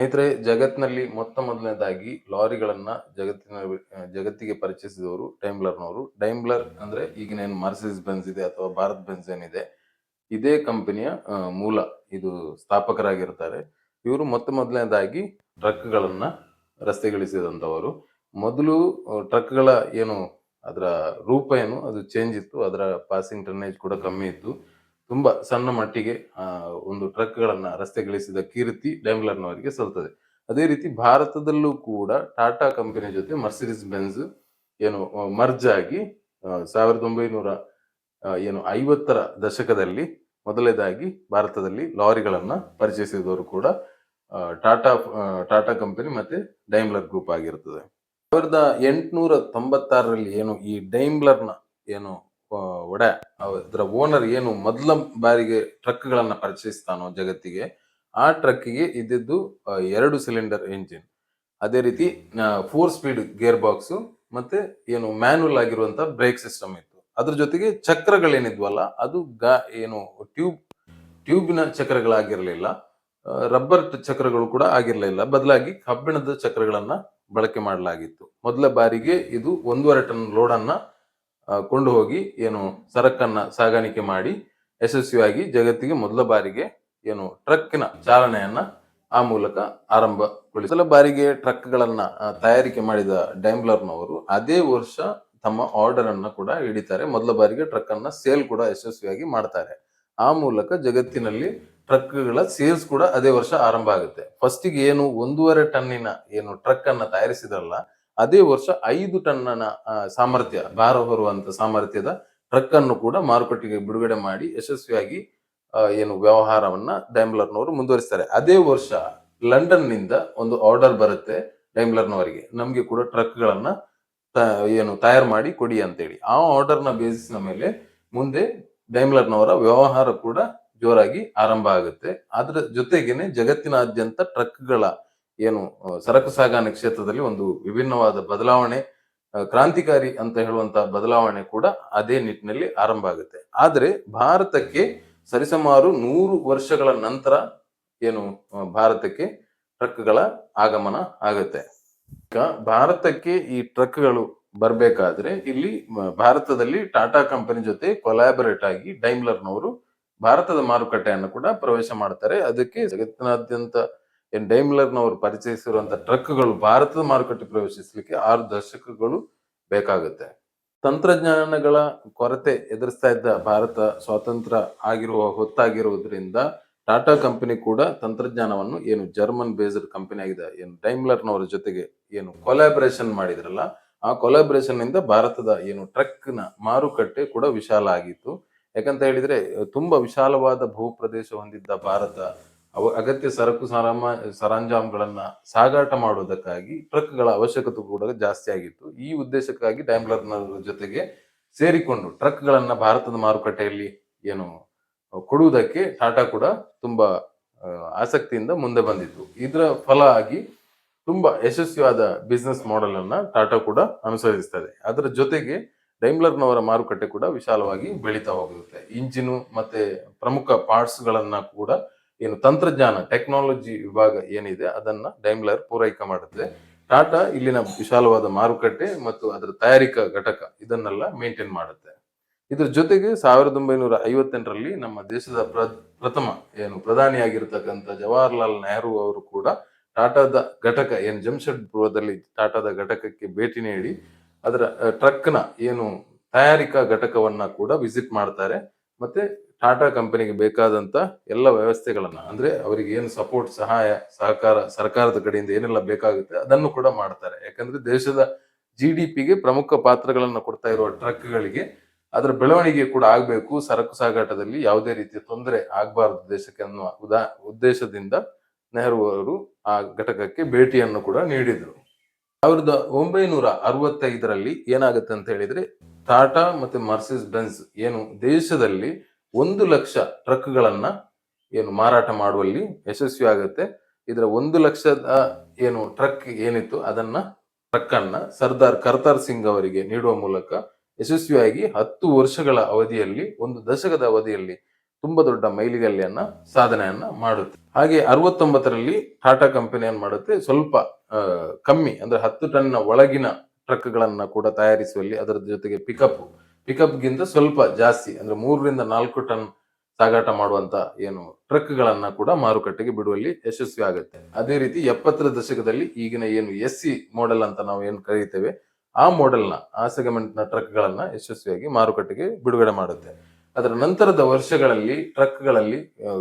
ಸ್ನೇಹಿತರೆ ಜಗತ್ತಿನಲ್ಲಿ ಮೊತ್ತ ಮೊದಲನೇದಾಗಿ ಲಾರಿಗಳನ್ನ ಜಗತ್ತಿನ, ಜಗತ್ತಿಗೆ ಪರಿಚಯಿಸಿದವರು ಡೈಮ್ಲರ್ನವರು ಟೈಮ್ಲರ್ ಅಂದ್ರೆ ಈಗಿನ ಏನು ಮರ್ಸಿಸ್ ಬೆನ್ಸ್ ಇದೆ ಅಥವಾ ಭಾರತ್ ಬೆನ್ಸ್ ಏನಿದೆ, ಇದೇ ಕಂಪನಿಯ ಮೂಲ ಇದು ಸ್ಥಾಪಕರಾಗಿರ್ತಾರೆ. ಇವರು ಮೊತ್ತ ಮೊದಲನೇದಾಗಿ ಟ್ರಕ್ಗಳನ್ನ ರಸ್ತೆಗಿಳಿಸಿದಂಥವರು. ಮೊದಲು ಟ್ರಕ್ಗಳ ಏನು, ಅದರ ರೂಪ ಏನು, ಅದು ಚೇಂಜ್ ಇತ್ತು. ಅದರ ಪಾಸಿಂಗ್ ಟನ್ನೇಜ್ ಕೂಡ ಕಮ್ಮಿ ಇತ್ತು. ತುಂಬಾ ಸಣ್ಣ ಮಟ್ಟಿಗೆ ಒಂದು ಟ್ರಕ್ಗಳನ್ನ ರಸ್ತೆಗಿಳಿಸಿದ ಕೀರ್ತಿ ಡೈಮ್ಲರ್ನವರಿಗೆ ಸಲ್ತದೆ ಅದೇ ರೀತಿ ಭಾರತದಲ್ಲೂ ಕೂಡ ಟಾಟಾ ಕಂಪನಿ ಜೊತೆ ಮರ್ಸಿಡಿಸ್ ಬೆನ್ಸ್ ಏನು ಮರ್ಜ್ ಆಗಿ ಸಾವಿರದ ಒಂಬೈನೂರ ಏನು ಐವತ್ತರ ದಶಕದಲ್ಲಿ ಮೊದಲನೇದಾಗಿ ಭಾರತದಲ್ಲಿ ಲಾರಿಗಳನ್ನ ಪರಿಚಯಿಸಿದವರು ಕೂಡ ಟಾಟಾ ಟಾಟಾ ಕಂಪನಿ ಮತ್ತೆ ಡೈಮ್ಲರ್ ಗ್ರೂಪ್ ಆಗಿರ್ತದೆ ಸಾವಿರದ ಎಂಟುನೂರ ತೊಂಬತ್ತಾರರಲ್ಲಿ ಏನು ಈ ಡೈಮ್ಲರ್ನ ಏನು ಒಡ. ಅದರ ಓನರ್ ಏನು ಮೊದಲ ಬಾರಿಗೆ ಟ್ರಕ್ಗಳನ್ನ ಪರಿಚಯಿಸ್ತಾನೋ ಜಗತ್ತಿಗೆ ಆ ಟ್ರಕ್ಕಿಗೆ ಇದ್ದಿದ್ದು ಎರಡು ಸಿಲಿಂಡರ್ ಎಂಜಿನ್ ಅದೇ ರೀತಿ ಫೋರ್ ಸ್ಪೀಡ್ ಗೇರ್ ಬಾಕ್ಸ್ ಮತ್ತೆ ಏನು ಮ್ಯಾನುವಲ್ ಆಗಿರುವಂತ ಬ್ರೇಕ್ ಸಿಸ್ಟಮ್ ಇತ್ತು. ಅದ್ರ ಜೊತೆಗೆ ಚಕ್ರಗಳೇನಿದ್ವಲ್ಲ ಅದು ಗಾ ಏನು ಟ್ಯೂಬ್ ಟ್ಯೂಬಿನ ಚಕ್ರಗಳಾಗಿರಲಿಲ್ಲ. ರಬ್ಬರ್ ಚಕ್ರಗಳು ಕೂಡ ಆಗಿರಲಿಲ್ಲ. ಬದಲಾಗಿ ಕಬ್ಬಿಣದ ಚಕ್ರಗಳನ್ನ ಬಳಕೆ ಮಾಡಲಾಗಿತ್ತು. ಮೊದಲ ಬಾರಿಗೆ ಇದು ಒಂದೂವರೆ ಟನ್ ಲೋಡ್ ಅನ್ನ ಆ, ಕೊಂಡು ಹೋಗಿ ಏನು ಸರಕನ್ನ ಸಾಗಾಣಿಕೆ ಮಾಡಿ ಯಶಸ್ವಿಯಾಗಿ ಜಗತ್ತಿಗೆ ಮೊದಲ ಬಾರಿಗೆ ಏನು ಟ್ರಕ್ಕಿನ ಚಾಲನೆಯನ್ನ ಆ ಮೂಲಕ ಆರಂಭಗೊಳಿಸಿ. ಮೊದಲ ಬಾರಿಗೆ ಟ್ರಕ್ಗಳನ್ನ ತಯಾರಿಕೆ ಮಾಡಿದ ಡೈಮ್ಲರ್ನವರು ಅದೇ ವರ್ಷ ತಮ್ಮ ಆರ್ಡರ್ ಅನ್ನ ಕೂಡ ಹಿಡಿತಾರೆ. ಮೊದಲ ಬಾರಿಗೆ ಟ್ರಕ್ ಅನ್ನ ಸೇಲ್ ಕೂಡ ಯಶಸ್ವಿಯಾಗಿ ಮಾಡ್ತಾರೆ. ಆ ಮೂಲಕ ಜಗತ್ತಿನಲ್ಲಿ ಟ್ರಕ್ಗಳ ಸೇಲ್ಸ್ ಕೂಡ ಅದೇ ವರ್ಷ ಆರಂಭ ಆಗುತ್ತೆ. ಫಸ್ಟಿಗೆ ಏನು ಒಂದೂವರೆ ಟನ್ನಿನ ಏನು ಟ್ರಕ್ ಅನ್ನ ತಯಾರಿಸಿದ್ರಲ್ಲ ಅದೇ ವರ್ಷ ಐದು ಟನ್ನನ ಸಾಮರ್ಥ್ಯ, ಭಾರ ಹೊರುವಂತ ಸಾಮರ್ಥ್ಯದ ಟ್ರಕ್ ಅನ್ನು ಕೂಡ ಮಾರುಕಟ್ಟೆಗೆ ಬಿಡುಗಡೆ ಮಾಡಿ ಯಶಸ್ವಿಯಾಗಿ ಏನು ವ್ಯವಹಾರವನ್ನ ಡೈಮ್ಲರ್ನವರು ಮುಂದುವರಿಸ್ತಾರೆ. ಅದೇ ವರ್ಷ ಲಂಡನ್ನಿಂದ ಒಂದು ಆರ್ಡರ್ ಬರುತ್ತೆ ಡೈಮ್ಲರ್ನವರಿಗೆ ನಮ್ಗೆ ಕೂಡ ಟ್ರಕ್ಗಳನ್ನ ಏನು ತಯಾರು ಮಾಡಿ ಕೊಡಿ ಅಂತೇಳಿ. ಆ ಆರ್ಡರ್ನ ಬೇಸಿಸ್ ಮೇಲೆ ಮುಂದೆ ಡೈಮ್ಲರ್ನವರ ವ್ಯವಹಾರ ಕೂಡ ಜೋರಾಗಿ ಆರಂಭ ಆಗುತ್ತೆ. ಅದರ ಜೊತೆಗೇನೆ ಜಗತ್ತಿನಾದ್ಯಂತ ಟ್ರಕ್ಗಳ ಏನು ಸರಕು ಸಾಗಾಣೆ ಕ್ಷೇತ್ರದಲ್ಲಿ ಒಂದು ವಿಭಿನ್ನವಾದ ಬದಲಾವಣೆ ಕ್ರಾಂತಿಕಾರಿ ಅಂತ ಹೇಳುವಂತ ಬದಲಾವಣೆ ಕೂಡ ಅದೇ ನಿಟ್ಟಿನಲ್ಲಿ ಆರಂಭ ಆಗುತ್ತೆ. ಆದರೆ ಭಾರತಕ್ಕೆ ಸರಿಸುಮಾರು ನೂರು ವರ್ಷಗಳ ನಂತರ ಏನು ಭಾರತಕ್ಕೆ ಟ್ರಕ್ಗಳ ಆಗಮನ ಆಗುತ್ತೆ. ಈಗ ಭಾರತಕ್ಕೆ ಈ ಟ್ರಕ್ಗಳು ಬರ್ಬೇಕಾದ್ರೆ ಇಲ್ಲಿ ಭಾರತದಲ್ಲಿ ಟಾಟಾ ಕಂಪನಿ ಜೊತೆ ಕೊಲಾಬರೇಟ್ ಆಗಿ ಡೈಮ್ಲರ್ನವರು ಭಾರತದ ಮಾರುಕಟ್ಟೆಯನ್ನು ಕೂಡ ಪ್ರವೇಶ ಮಾಡ್ತಾರೆ. ಅದಕ್ಕೆ ಜಗತ್ತಿನಾದ್ಯಂತ ಏನ್ ಡೈಮ್ಲರ್ನವರು ಪರಿಚಯಿಸಿರುವಂತಹ ಟ್ರಕ್ಗಳು ಭಾರತದ ಮಾರುಕಟ್ಟೆ ಪ್ರವೇಶಿಸಲಿಕ್ಕೆ ಆರು ದಶಕಗಳು ಬೇಕಾಗುತ್ತೆ. ತಂತ್ರಜ್ಞಾನಗಳ ಕೊರತೆ ಎದುರಿಸ್ತಾ ಇದ್ದ ಭಾರತ ಸ್ವಾತಂತ್ರ್ಯ ಆಗಿರುವ ಹೊತ್ತಾಗಿರುವುದರಿಂದ ಟಾಟಾ ಕಂಪನಿ ಕೂಡ ತಂತ್ರಜ್ಞಾನವನ್ನು ಏನು ಜರ್ಮನ್ ಬೇಸ್ಡ್ ಕಂಪನಿ ಆಗಿದೆ, ಏನು ಡೈಮ್ಲರ್ನವರ ಜೊತೆಗೆ ಏನು ಕೊಲಾಬ್ರೇಷನ್ ಮಾಡಿದ್ರಲ್ಲ, ಆ ಕೊಲಾಬ್ರೇಷನ್ ಭಾರತದ ಏನು ಟ್ರಕ್ನ ಮಾರುಕಟ್ಟೆ ಕೂಡ ವಿಶಾಲ ಆಗಿತ್ತು. ಯಾಕಂತ ಹೇಳಿದ್ರೆ, ತುಂಬಾ ವಿಶಾಲವಾದ ಭೂಪ್ರದೇಶ ಹೊಂದಿದ್ದ ಭಾರತ ಅವ ಅಗತ್ಯ ಸರಕು ಸರಾಮ ಸರಂಜಾಮ್ಗಳನ್ನ ಸಾಗಾಟ ಮಾಡುವುದಕ್ಕಾಗಿ ಟ್ರಕ್ಗಳ ಅವಶ್ಯಕತೆ ಕೂಡ ಜಾಸ್ತಿ ಆಗಿತ್ತು. ಈ ಉದ್ದೇಶಕ್ಕಾಗಿ ಡ್ಯಾಂಬ್ಲರ್ನ ಜೊತೆಗೆ ಸೇರಿಕೊಂಡು ಟ್ರಕ್ಗಳನ್ನ ಭಾರತದ ಮಾರುಕಟ್ಟೆಯಲ್ಲಿ ಏನು ಕೊಡುವುದಕ್ಕೆ ಟಾಟಾ ಕೂಡ ತುಂಬಾ ಆಸಕ್ತಿಯಿಂದ ಮುಂದೆ ಬಂದಿತ್ತು ಇದರ ಫಲ ಆಗಿ ತುಂಬಾ ಯಶಸ್ವಿಯಾದ ಬಿಸ್ನೆಸ್ ಮಾಡೆಲ್ ಅನ್ನ ಟಾಟಾ ಕೂಡ ಅನುಸರಿಸ್ತದೆ. ಅದರ ಜೊತೆಗೆ ಡೈಮ್ಲರ್ನವರ ಮಾರುಕಟ್ಟೆ ಕೂಡ ವಿಶಾಲವಾಗಿ ಬೆಳೀತಾ ಹೋಗುತ್ತೆ. ಇಂಜಿನು ಮತ್ತೆ ಪ್ರಮುಖ ಪಾರ್ಟ್ಸ್ ಗಳನ್ನ ಕೂಡ ಏನು ತಂತ್ರಜ್ಞಾನ ಟೆಕ್ನಾಲಜಿ ವಿಭಾಗ ಏನಿದೆ, ಅದನ್ನ ಡೈಮ್ಲರ್ ಪೂರೈಕೆ ಮಾಡುತ್ತೆ ಟಾಟಾ ಇಲ್ಲಿನ ವಿಶಾಲವಾದ ಮಾರುಕಟ್ಟೆ ಮತ್ತು ಅದರ ತಯಾರಿಕಾ ಘಟಕ ಇದನ್ನೆಲ್ಲ ಮೇಂಟೈನ್ ಮಾಡುತ್ತೆ. ಇದ್ರ ಜೊತೆಗೆ ಸಾವಿರದ ಒಂಬೈನೂರ ಐವತ್ತೆಂಟರಲ್ಲಿ ನಮ್ಮ ದೇಶದ ಪ್ರ, ಪ್ರಥಮ ಏನು ಪ್ರಧಾನಿಯಾಗಿರ್ತಕ್ಕಂಥ ಜವಾಹರ್ಲಾಲ್ ನೆಹರು ಅವರು ಕೂಡ ಟಾಟಾದ ಘಟಕ ಏನು ಜಮ್ಷೆಡ್ಪುರದಲ್ಲಿ ಟಾಟಾದ ಘಟಕಕ್ಕೆ ಭೇಟಿ ನೀಡಿ ಅದರ ಟ್ರಕ್ನ ಏನು ತಯಾರಿಕಾ ಘಟಕವನ್ನ ಕೂಡ ವಿಸಿಟ್ ಮಾಡ್ತಾರೆ. ಮತ್ತೆ ಟಾಟಾ ಕಂಪನಿಗೆ ಬೇಕಾದಂತ ಎಲ್ಲ ವ್ಯವಸ್ಥೆಗಳನ್ನ, ಅಂದ್ರೆ ಅವರಿಗೆ ಏನು ಸಪೋರ್ಟ್ ಸಹಾಯ, ಸಹಕಾರ, ಸರ್ಕಾರದ ಕಡೆಯಿಂದ ಏನೆಲ್ಲ ಬೇಕಾಗುತ್ತೆ ಅದನ್ನು ಕೂಡ ಮಾಡ್ತಾರೆ. ಯಾಕಂದ್ರೆ ದೇಶದ ಜಿ ಡಿ ಪಿಗೆ ಪ್ರಮುಖ ಪಾತ್ರಗಳನ್ನು ಕೊಡ್ತಾ ಇರುವ ಟ್ರಕ್ಗಳಿಗೆ ಅದರ ಬೆಳವಣಿಗೆ ಕೂಡ ಆಗಬೇಕು. ಸರಕು ಸಾಗಾಟದಲ್ಲಿ ಯಾವುದೇ ರೀತಿಯ ತೊಂದರೆ ಆಗಬಾರದು ದೇಶಕ್ಕೆ ಅನ್ನುವ ಉದಾ, ಉದ್ದೇಶದಿಂದ ನೆಹರು ಅವರು ಆ ಘಟಕಕ್ಕೆ ಭೇಟಿಯನ್ನು ಕೂಡ ನೀಡಿದರು. ಸಾವಿರದ ಒಂಬೈನೂರ ಅರವತ್ತೈದರಲ್ಲಿ ಏನಾಗುತ್ತೆ ಅಂತ ಹೇಳಿದ್ರೆ, ಟಾಟಾ ಮತ್ತೆ ಮರ್ಸಿಸ್ ಬೆನ್ಸ್ ಏನು ದೇಶದಲ್ಲಿ ಒಂದು ಲಕ್ಷ ಟ್ರಕ್ಗಳನ್ನ ಏನು ಮಾರಾಟ ಮಾಡುವಲ್ಲಿ ಯಶಸ್ವಿ ಆಗುತ್ತೆ. ಇದರ ಒಂದು ಲಕ್ಷದ ಏನು ಟ್ರಕ್ ಏನಿತ್ತು ಅದನ್ನ ಟ್ರಕ್ ಅನ್ನ ಸರ್ದಾರ್ ಕರ್ತಾರ್ ಸಿಂಗ್ ಅವರಿಗೆ ನೀಡುವ ಮೂಲಕ ಯಶಸ್ವಿಯಾಗಿ ಹತ್ತು ವರ್ಷಗಳ ಅವಧಿಯಲ್ಲಿ, ಒಂದು ದಶಕದ ಅವಧಿಯಲ್ಲಿ ತುಂಬಾ ದೊಡ್ಡ ಮೈಲಿಗಲ್ಲಿಯನ್ನ ಸಾಧನೆಯನ್ನ ಮಾಡುತ್ತೆ. ಹಾಗೆ ಅರವತ್ತೊಂಬತ್ತರಲ್ಲಿ ಟಾಟಾ ಕಂಪನಿ ಏನ್ ಮಾಡುತ್ತೆ? ಸ್ವಲ್ಪ ಕಮ್ಮಿ ಅಂದ್ರೆ ಹತ್ತು ಟನ್ನ ಒಳಗಿನ ಟ್ರಕ್ ಗಳನ್ನ ಕೂಡ ತಯಾರಿಸುವಲ್ಲಿ ಅದರ ಜೊತೆಗೆ ಪಿಕಪ್ ಪಿಕಪ್ ಗಿಂತ ಸ್ವಲ್ಪ ಜಾಸ್ತಿ, ಅಂದ್ರೆ ಮೂರರಿಂದ ನಾಲ್ಕು ಟನ್ ಸಾಗಾಟ ಮಾಡುವಂತ ಏನು ಟ್ರಕ್ ಗಳನ್ನ ಕೂಡ ಮಾರುಕಟ್ಟೆಗೆ ಬಿಡುವಲ್ಲಿ ಯಶಸ್ವಿ ಆಗುತ್ತೆ. ಅದೇ ರೀತಿ ಎಪ್ಪತ್ತರ ದಶಕದಲ್ಲಿ ಈಗಿನ ಏನು ಎಸ್ ಸಿ ಮಾಡೆಲ್ ಅಂತ ನಾವು ಏನು ಕರೀತೇವೆ, ಆ ಮಾಡೆಲ್ನ ಆ ಸೆಗ್ಮೆಂಟ್ನ ಟ್ರಕ್ ಗಳನ್ನ ಯಶಸ್ವಿಯಾಗಿ ಮಾರುಕಟ್ಟೆಗೆ ಬಿಡುಗಡೆ ಮಾಡುತ್ತೆ. ಅದರ ನಂತರದ ವರ್ಷಗಳಲ್ಲಿ ಟ್ರಕ್ಗಳಲ್ಲಿ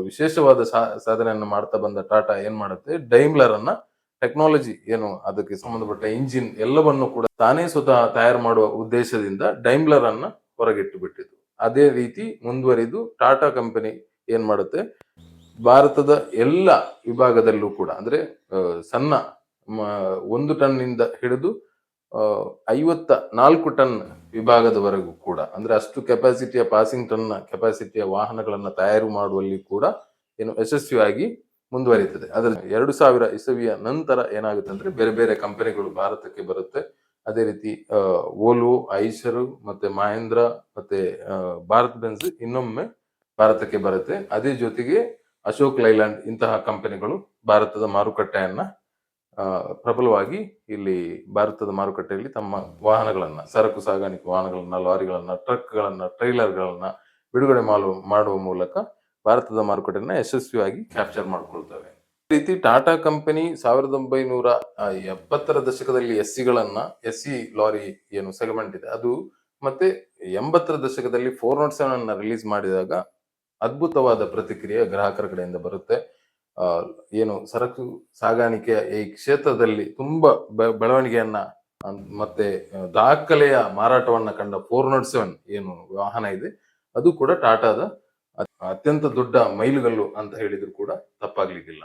ವಿಶೇಷವಾದ ಸಾಧನೆಯನ್ನು ಮಾಡ್ತಾ ಬಂದ ಟಾಟಾ ಏನ್ ಮಾಡುತ್ತೆ ಡೈಮ್ಲರ್ ಅನ್ನ ಟೆಕ್ನಾಲಜಿ ಏನು ಅದಕ್ಕೆ ಸಂಬಂಧಪಟ್ಟ ಇಂಜಿನ್ ಎಲ್ಲವನ್ನು ಕೂಡ ತಾನೇ ಸ್ವತಃ ತಯಾರು ಮಾಡುವ ಉದ್ದೇಶದಿಂದ ಡೈಮ್ಲರ್ ಅನ್ನ ಹೊರಗಿಟ್ಟು ಬಿಟ್ಟಿದ್ದು ಅದೇ ರೀತಿ ಮುಂದುವರಿದು ಟಾಟಾ ಕಂಪನಿ ಏನ್ ಮಾಡುತ್ತೆ? ಭಾರತದ ಎಲ್ಲ ವಿಭಾಗದಲ್ಲೂ ಕೂಡ, ಅಂದ್ರೆ ಸಣ್ಣ ಒಂದು ಟನ್ ಇಂದ ಹಿಡಿದು ಐವತ್ತ ನಾಲ್ಕು ಟನ್ ವಿಭಾಗದವರೆಗೂ ಕೂಡ, ಅಂದ್ರೆ ಅಷ್ಟು ಕೆಪಾಸಿಟಿಯ ಪಾಸಿಂಗ್ ಟನ್ ಕೆಪಾಸಿಟಿಯ ವಾಹನಗಳನ್ನು ತಯಾರು ಮಾಡುವಲ್ಲಿ ಕೂಡ ಏನು ಯಶಸ್ವಿಯಾಗಿ ಮುಂದುವರಿಯುತ್ತದೆ. ಅದರ ಎರಡು ಸಾವಿರ ಇಸವಿಯ ನಂತರ ಏನಾಗುತ್ತೆ ಅಂದ್ರೆ ಬೇರೆ ಬೇರೆ ಕಂಪನಿಗಳು ಭಾರತಕ್ಕೆ ಬರುತ್ತೆ. ಅದೇ ರೀತಿ ಓಲ್ವೋ ಓಲೋ ಐಷರು ಮತ್ತೆ ಮಹೇಂದ್ರ ಮತ್ತೆ ಭಾರತ್ ಬೆನ್ಸ್ ಇನ್ನೊಮ್ಮೆ ಭಾರತಕ್ಕೆ ಬರುತ್ತೆ. ಅದೇ ಜೊತೆಗೆ ಅಶೋಕ್ ಲೈಲ್ಯಾಂಡ್ ಇಂತಹ ಕಂಪನಿಗಳು ಭಾರತದ ಮಾರುಕಟ್ಟೆಯನ್ನ ಪ್ರಬಲವಾಗಿ ಇಲ್ಲಿ ಭಾರತದ ಮಾರುಕಟ್ಟೆಯಲ್ಲಿ ತಮ್ಮ ವಾಹನಗಳನ್ನ, ಸರಕು ಸಾಗಾಣಿಕೆ ವಾಹನಗಳನ್ನ, ಲಾರಿಗಳನ್ನ, ಟ್ರಕ್ಗಳನ್ನ, ಟ್ರೈಲರ್ಗಳನ್ನ ಬಿಡುಗಡೆ ಮಾಡುವ ಮಾಡುವ ಮೂಲಕ ಭಾರತದ ಮಾರುಕಟ್ಟೆಯನ್ನು ಯಶಸ್ವಿಯಾಗಿ ಕ್ಯಾಪ್ಚರ್ ಮಾಡ್ಕೊಳ್ತವೆ. ಈ ರೀತಿ ಟಾಟಾ ಕಂಪನಿ ಸಾವಿರದ ಒಂಬೈನೂರ ಎಪ್ಪತ್ತರ ದಶಕದಲ್ಲಿ ಎಸ್ ಸಿಗಳನ್ನ ಎಸ್ ಸಿ ಲಾರಿ ಏನು ಸೆಗ್ಮೆಂಟ್ ಇದೆ. ಅದು ಮತ್ತೆ ಎಂಬತ್ತರ ದಶಕದಲ್ಲಿ ಫೋರ್ ನಾಟ್ ಸೆವೆನ್ ಅನ್ನ ರಿಲೀಸ್ ಮಾಡಿದಾಗ ಅದ್ಭುತವಾದ ಪ್ರತಿಕ್ರಿಯೆ ಗ್ರಾಹಕರ ಕಡೆಯಿಂದ ಬರುತ್ತೆ. ಏನು ಸರಕು ಸಾಗಾಣಿಕೆಯ ಈ ಕ್ಷೇತ್ರದಲ್ಲಿ ತುಂಬಾ ಬೆಳವಣಿಗೆಯನ್ನ ಮತ್ತೆ ದಾಖಲೆಯ ಮಾರಾಟವನ್ನ ಕಂಡ ಫೋರ್ ನಾಟ್ ಸೆವೆನ್ ಏನು ವಾಹನ ಇದೆ, ಅದು ಕೂಡ ಟಾಟಾದ ಅತ್ಯಂತ ದೊಡ್ಡ ಮೈಲುಗಲ್ಲು ಅಂತ ಹೇಳಿದ್ರು ಕೂಡ ತಪ್ಪಾಗ್ಲಿಕ್ಕಿಲ್ಲ.